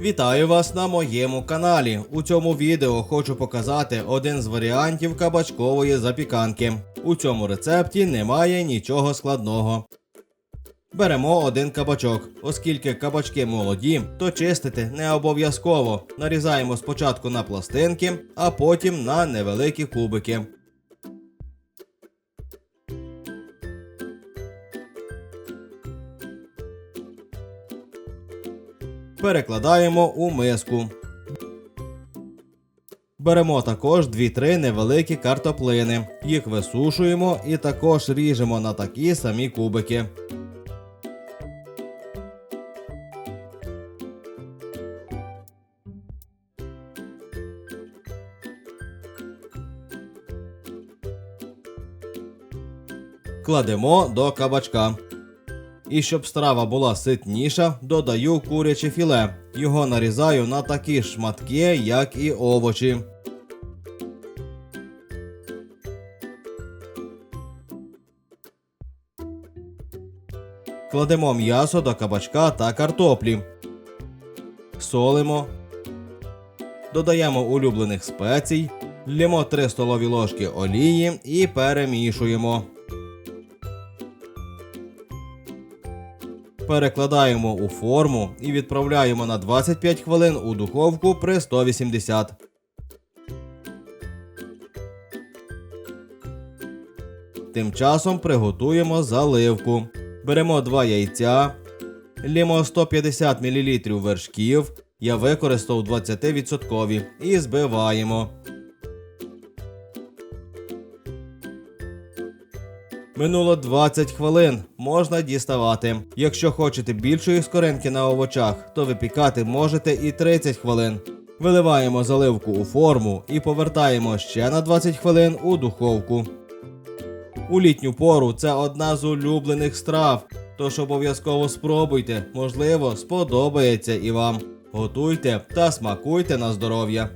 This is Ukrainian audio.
Вітаю вас на моєму каналі. У цьому відео хочу показати один з варіантів кабачкової запіканки. У цьому рецепті немає нічого складного. Беремо один кабачок. Оскільки кабачки молоді, то чистити не обов'язково. Нарізаємо спочатку на пластинки, а потім на невеликі кубики. Перекладаємо у миску. Беремо також 2-3 невеликі картоплини. Їх висушуємо і також ріжемо на такі самі кубики. Кладемо до кабачка. І щоб страва була ситніша, додаю куряче філе. Його нарізаю на такі шматки, як і овочі. Кладемо м'ясо до кабачка та картоплі. Солимо. Додаємо улюблених спецій. Лємо 3 столові ложки олії і перемішуємо. Перекладаємо у форму і відправляємо на 25 хвилин у духовку при 180. Тим часом приготуємо заливку. Беремо 2 яйця, лімо 150 мл вершків. Я використав 20% і збиваємо. Минуло 20 хвилин. Можна діставати. Якщо хочете більшої скоринки на овочах, то випікати можете і 30 хвилин. Виливаємо заливку у форму і повертаємо ще на 20 хвилин у духовку. У літню пору це одна з улюблених страв, тож обов'язково спробуйте, можливо, сподобається і вам. Готуйте та смакуйте на здоров'я.